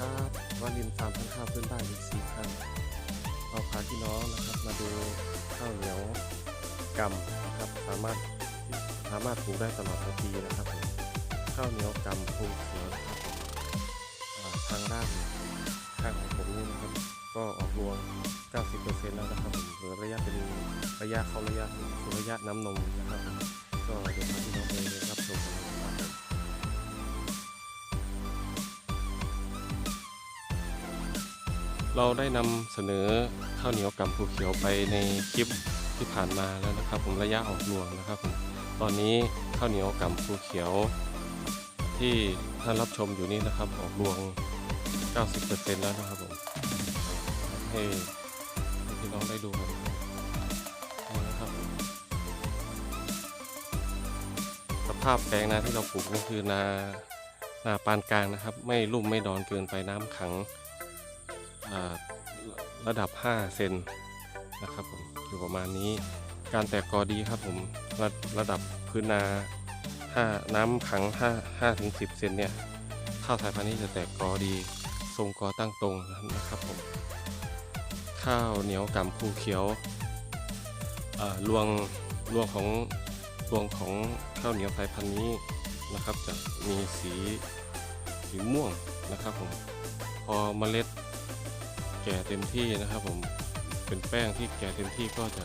ครับวาลินฟาร์มพันข้าวพื้นบ้านอีกสี่ครั้งเราพาพี่น้องนะครับมาดูข้าวเหนียวกำนะครับ สามารถสามารถปลูกได้ตลอดทั้งปีนะครับผมข้าวเหนียวกำภูเขียวนะครับผมอ่าทางด้านข้างของผมนี่นะครับก็ออกรวง 90%แล้วนะครับผมเหลือระยะเป็นระยะเข้าระยะสู่ระยะน้ำนมนะครับ ก็เดี๋ยวพาพี่น้องไปรับชมกัน เราได้นำเสนอข้าวเหนียวกำภูเขียวไปในคลิปที่ผ่านมาแล้วนะครับ ผมระยะออกรวงนะครับผมตอนนี้ข้าวเหนียวกำภูเขียว ที่ท่านรับชมอยู่นี่นะครับ ออกรวง 90%แล้วนะครับผมให้พี่น้องได้ดูกันนะครับสภาพแปลงนาที่เราปลูกนี่คือนานาปานกลางนะครับ ไม่ลุ่มไม่ดอนเกินไปน้ำขัง ระดับ 5 เซนนะครับผมอยู่ประมาณนี้ การแตกกอดีครับผมระระดับพื้นนาถ้าน้ำขัง5 5ถึง10 เซนเนี่ยข้าวสายพันธุ์นี้จะแตกกอดี ทรงกอตั้งตรงนะครับผมข้าวเหนียวกำภูเขียวรวงรวงของรวงของข้าวเหนียวสายพันธุ์นี้นะครับ จะมีสีสีม่วงนะครับผมพอเมล็ด แก่เต็มที่นะครับผมเป็นแป้งที่แก่เต็มที่ก็จะ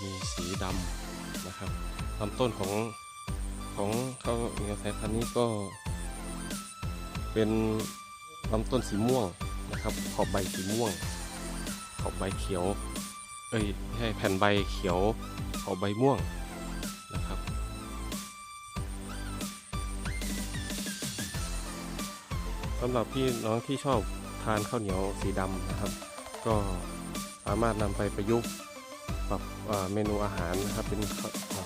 มีสีดำนะครับลำต้นของของข้าวเหนียวสายพันธุ์นี้ก็ เป็นลำต้นสีม่วงนะครับ ขอบใบสีม่วง ขอบใบเขียว เอ้ยใช่แผ่นใบเขียว ขอบใบม่วงนะครับสำหรับพี่น้องที่ชอบ ทานข้าวเหนียวสีดำนะครับ ก็สามารถนำไปประยุกต์ปรับเมนูอาหารนะครับเป็น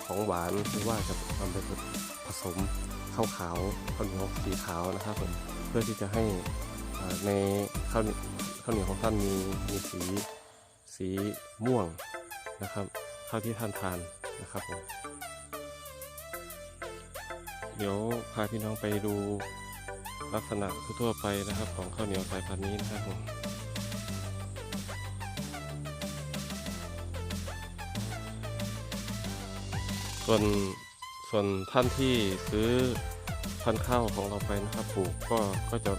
ของหวานหรือว่าจะนำไปผสมข้าวขาวข้าวเหนียวสีขาวนะครับผมเพื่อที่จะให้ในข้าวเหนียวข้าวเหนียวของท่านมีมีสีสีม่วงนะครับข้าวที่ท่านทานนะครับผมเดี๋ยวพาพี่น้องไปดู ลักษณะทั่วไปนะครับของข้าวเหนียวสายพันธุ์นี้นะครับผมส่วนส่วนท่านที่ซื้อพันธุ์ข้าวของเราไปนะครับปลูกก็ก็จะ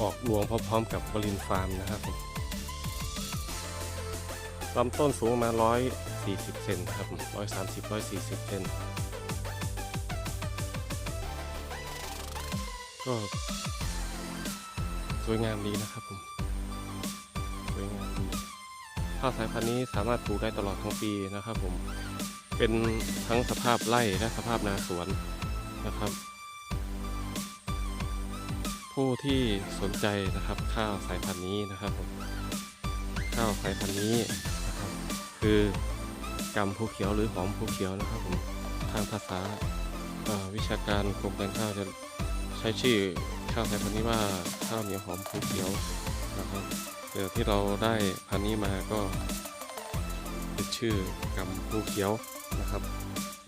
ออกรวงพร้อมๆกับบรินฟาร์มนะครับลำต้นสูงประมาณร้อยสี่สิบเซนครับร้อยสามสิบร้อยสี่สิบเซน ก็สวยงามดีนะครับผม สวยงามดีข้าวสายพันธุ์นี้สามารถปลูกได้ตลอดทั้งปีนะครับผม เป็นทั้งสภาพไร่และสภาพนาสวนนะครับ ผู้ที่สนใจนะครับข้าวสายพันธุ์นี้นะครับผม ข้าวสายพันธุ์นี้นะครับคือกำภูเขียวหรือหอมภูเขียวนะครับผม ทางภาษาวิชาการกรมการข้าวจะ ช้ชื่อข้าวสายพันธุ์นี้ว่าข้าวเหนียวหอมภูเขียวนะครับเดี๋ยวที่เราได้พันธุ์นี้มาก็เป็นชื่อกำภูเขียวนะครับ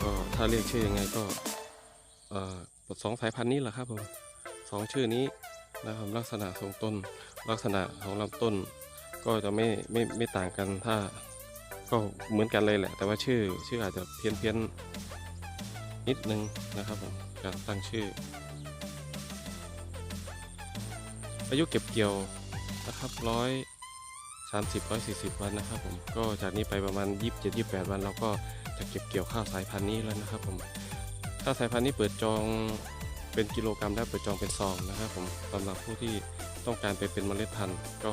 ก็ถ้าเรียกชื่อยังไงก็เอ่อสองสายพันธุ์นี้แหละครับผมสองชื่อนี้นะครับลักษณะทรงต้นลักษณะของลำต้น ก็จะไม่ไม่ไม่ต่างกันถ้าก็เหมือนกันเลยแหละ แต่ว่าชื่อชื่ออาจจะเพี้ยนเพี้ยนนิดนึงนะครับผมการตั้งชื่อ อายุเก็บเกี่ยวนะครับร้อยสามสิบร้อยสี่สิบวันนะครับผมก็จากนี้ไปประมาณยี่สิบเจ็ดยี่บแปดวันเราก็จะเก็บเกี่ยวข้าวสายพันธุ์นี้แล้วนะครับผมข้าวสายพันธุ์นี้เปิดจองเป็นกิโลกรัมได้เปิดจองเป็นซองนะครับผมสำหรับผู้ที่ต้องการไปเป็นเมล็ดพันธุ์ ก็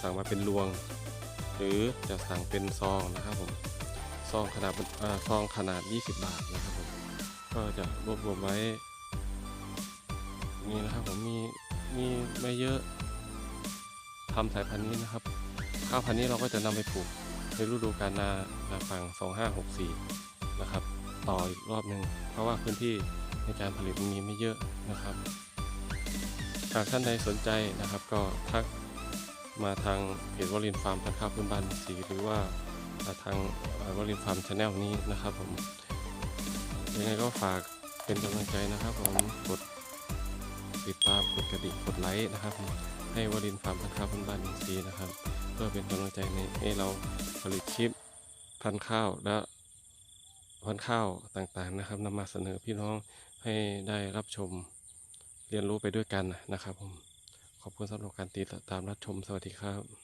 สั่งมาเป็นรวง หรือจะสั่งเป็นซองนะครับผมซองขนาดซองขนาด 20 บาทนะครับผมก็จะรวบรวมไว้นี่นะครับผมมี มีไม่เยอะทำสายพันธุ์นี้นะครับ ข้าวพันธุ์นี้เราก็จะนำไปปลูกในฤดูกาลนานาฝั่ง 2564 นะครับ ต่ออีกรอบหนึ่งเพราะว่าพื้นที่ในการผลิตมีไม่เยอะนะครับหากท่านใดสนใจนะครับก็ทักมาทางเพจวอลินฟาร์มพันธุ์ข้าวพื้นบ้านสีหรือว่าทางวอลินฟาร์มชาแนลนี้นะครับผมยังไงก็ฝากเป็นกำลังใจนะครับผมกด ติดตามกดกระดิ่งกดไลค์นะครับ ให้วลินฟาร์มพันธุ์ข้าวพันธุ์บ้านอินทรีย์นะครับ เพื่อเป็นกำลังใจในให้เราผลิตคลิปพันธุ์ข้าวและพันธุ์ข้าวต่างๆนะครับนำมาเสนอพี่น้องให้ได้รับชมเรียนรู้ไปด้วยกันนะครับผมขอบคุณสำหรับการติดตามรับชมสวัสดีครับ